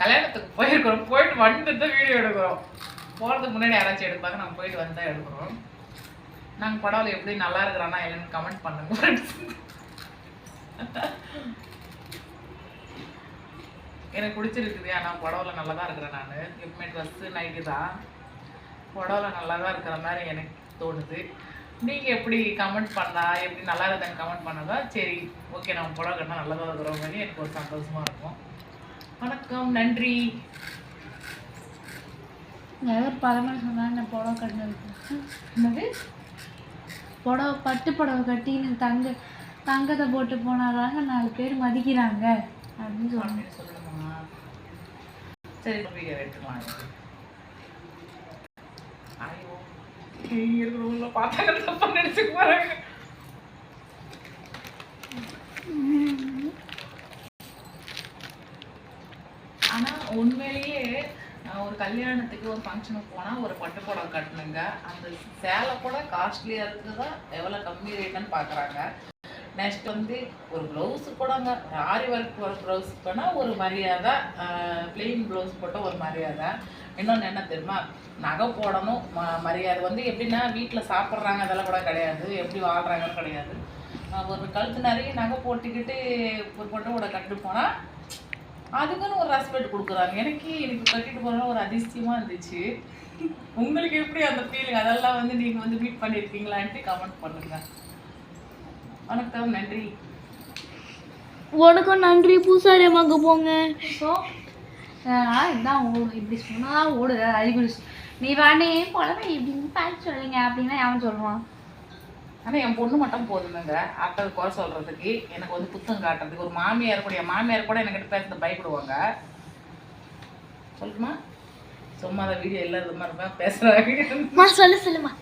கல்யாணத்துக்கு போயிருக்கிறோம். போயிட்டு வந்துட்டு தான் வீடியோ எடுக்கிறோம். போகிறதுக்கு முன்னாடி யாராச்சும் எடுப்பாங்க நாங்கள் போயிட்டு வந்து தான் எடுக்கிறோம். நாங்கள் படம் எப்படி நல்லா இருக்கிறானா இல்லைன்னு கமெண்ட் பண்ணுங்க. எனக்கு பிடிச்சிருக்குது ஆனால் புடவில் நல்லா தான் இருக்கிறேன் நான். எப்பவுமே ட்ரெஸ்ஸு நைட்டு தான். புடவில் நல்லா தான் இருக்கிற மாதிரி எனக்கு தோணுது. நீங்கள் எப்படி கமெண்ட் பண்ணா எப்படி நல்லா இருக்குதுன்னு கமெண்ட் பண்ணதா? சரி ஓகே நம்ம புடவை கட்டினா நல்லா தான் இருக்கிற மாதிரி எனக்கு ஒரு சந்தோஷமாக இருக்கும். வணக்கம் நன்றி. பழமொழி சொன்னாங்க நான் புடவை கட்டினது என்னது? புடவை பட்டு புடவை கட்டி நீ தங்க தங்கத்தை போட்டு போனாதாங்க நாலு பேர் மதிக்கிறாங்க. அப்படின்னு சொல்லணுமா சரி எடுத்துக்கலாம் இங்க இருக்கிறவங்கள பார்த்தாங்க தப்பா போறாங்க ஆனா உண்மையிலேயே ஒரு கல்யாணத்துக்கு ஒரு ஃபங்க்ஷனுக்கு போனா ஒரு பட்டு புடவை கட்டணுங்க. அந்த சேலை கூட காஸ்ட்லியா இருக்குதா எவ்வளவு கம்மி ரேட்டுன்னு பாக்குறாங்க. நெக்ஸ்ட் வந்து ஒரு ப்ளவுஸு கூடங்க ஆரி ஒர்க் ஒரு ப்ளவுஸ் போனால் ஒரு மரியாதை ப்ளெயின் ப்ளவுஸ் போட்டால் ஒரு மரியாதை. இன்னொன்று என்ன தெரியுமா? நகை போடணும் ம மரியாதை. வந்து எப்படின்னா வீட்டில் சாப்பிட்றாங்க அதெல்லாம் கூட கிடையாது. எப்படி வாழ்கிறாங்கன்னு கிடையாது. ஒரு கழுத்து நிறைய நகை போட்டுக்கிட்டு ஒரு பொட்டை கூட கட்டு போனால் அதுக்குன்னு ஒரு ரெஸ்பெக்ட் கொடுக்குறாங்க. எனக்கு எனக்கு கட்டிட்டு போனால் ஒரு அதிசயமாக இருந்துச்சு. உங்களுக்கு எப்படி அந்த ஃபீலிங் அதெல்லாம் வந்து நீங்கள் வந்து மீட் பண்ணியிருக்கீங்களான்ட்டு கமெண்ட் பண்ணுங்கள் வணக்கம் நன்றி. உனக்கும் நன்றி பூசாரி அம்மாக்கு போங்க. ஸோ இதான் இப்படி சொன்னால் ஓடுது அறிகுறி நீ வேணே புடவை இப்படின்னு பார்த்து சொல்லுங்க அப்படின்னா அவன் சொல்லுவான். ஆனால் என் பொண்ணு மட்டும் போதுமேங்க. அத்தை குறை சொல்கிறதுக்கு எனக்கு வந்து புத்தகம் காட்டுறதுக்கு. ஒரு மாமியார் கூட என் மாமியார் கூட என்கிட்ட பேசுறது பயப்படுவாங்க. சொல்லுமா? சும்மா தான் வீடியோ மாதிரி இருப்பேன் பேசுகிறாங்க சொல்லு சொல்லுமா.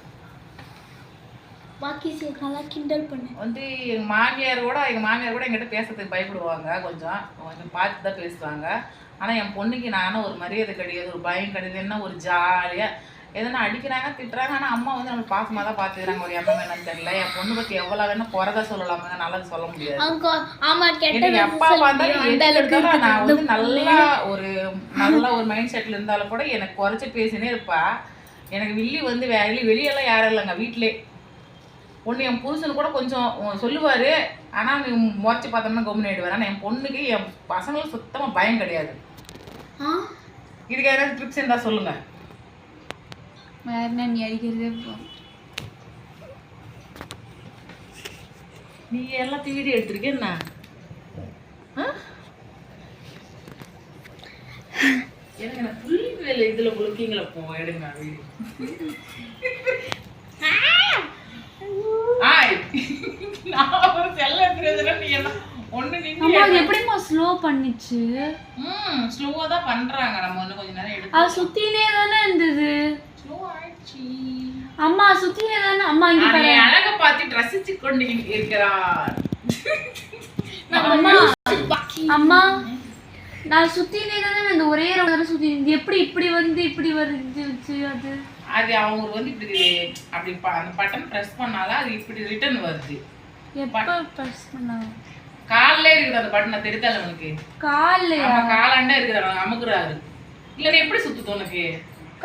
பாக்கி நல்லா கிண்டல் பண்ணு. வந்து எங்கள் மாமியார் கூட எங்கள் மாமியார் கூட என்கிட்ட பேசுறதுக்கு பயப்படுவாங்க கொஞ்சம். கொஞ்சம் பார்த்து தான் பேசுவாங்க. ஆனால் என் பொண்ணுக்கு நானும் ஒரு மரியாதை கிடையாது ஒரு பயம் கிடையாது என்ன ஒரு ஜாலியாக எதனா அடிக்கிறாங்க திட்டுறாங்க. ஆனால் அம்மா வந்து நம்ம பாசமாக தான் பார்த்துக்கிறாங்க. ஒரு எண்ணம் என்னன்னு தெரியல. என் பொண்ணு பற்றி எவ்வளோ வேணா குறைதா சொல்லலாமாங்க நல்லது சொல்ல முடியாது. எப்பா பார்த்தாலும் நான் வந்து நல்லா ஒரு நல்ல ஒரு மைண்ட் செட்ல இருந்தாலும் கூட எனக்கு குறைச்சி பேசினே இருப்பா. எனக்கு வில்லி வந்து வெளி வெளியெல்லாம் யாரும் இல்லைங்க வீட்டிலே. பொண்ணு என் புருஷன் கூட கொஞ்சம் சொல்லுவாரு. ஆனா நீ முறைச்சி பார்த்தோம்னா கம்முன்னு ஆயிடுவார். ஆனால் என் பொண்ணுக்கு என் பசங்களுக்கு சுத்தமா பயம் கிடையாது. இதுக்கு யாராவது ட்ரிப்ஸ் இருந்தா சொல்லுங்க. வேற என்ன நீ அடிக்கிறதே நீ எல்லாத்தையும் வீடியோ எடுத்திருக்கே என்ன? எனக்கு நான் புள்ளி வேலை இதுல முழுக்கிங்களா போ எடுங்க வீடியோ நான் ஒரு செல்ல எடுத்துறதுல நீ என்ன ஒண்ணு அம்மா எப்படிம்மா ஸ்லோ பண்ணிச்சு? ம் ஸ்லோவா தான் பண்றாங்க. நம்ம இன்னும் கொஞ்ச நேரம் எடுத்து அது சுத்தினே தானே இருந்தது. ஸ்லோ ஆயிடுச்சு. அம்மா சுத்தினே தானே அம்மா இங்க பாரு. அழகை பார்த்து ரசிச்சு கொண்டு இருக்கிறார். அம்மா அம்மா நான் சுத்தினே தானே இந்த ஒரே தானே சுத்தி எப்படி இப்படி வந்து இப்படி வருது அது? அது அவங்க வந்து இப்படி அப்படி அந்த பட்டன் பிரஸ் பண்ணாலும் அது இப்படி ரிட்டர்ன் வருது. கால்ல இருக்குது அந்த பட்டனை தெரித்தால உனக்கு? கால்ல காலாண்டா இருக்குது அவன் அமுக்குறாரு. இல்ல எப்படி சுத்துது உனக்கு?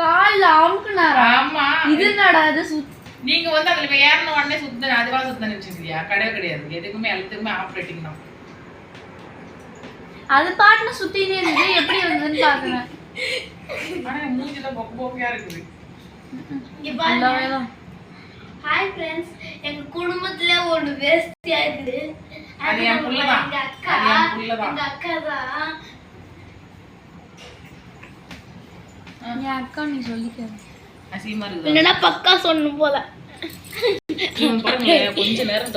கால்ல அமுக்குனாரா? ஆமா. இது என்னடா இது சுத் நீங்க வந்து அதுல ஏறின உடனே சுத்த அதுவா சுத்த நினைச்சிருக்கியா கிடையாது கிடையாது. எதுக்குமே எல்லாத்துக்குமே ஆப்ரேட்டிங் தான். அது பாட்டுல சுத்தினே இருந்தது. எப்படி வந்ததுன்னு பாக்குறேன். ஆனா என் மூஞ்சி தான் பொக்கு பொக்கையா இருக்குது. ஹாய் ஃப்ரெண்ட்ஸ் எங்க குடும்பத்துல ஒரு வேஸ்டியா இருக்குது. அது என் புள்ளதான். எங்க அக்கா. எங்க அக்கா தான் என் அக்கா நீ சொல்லிக்க என்னடா பக்கா சொன்ன போல. கொஞ்ச நேரம்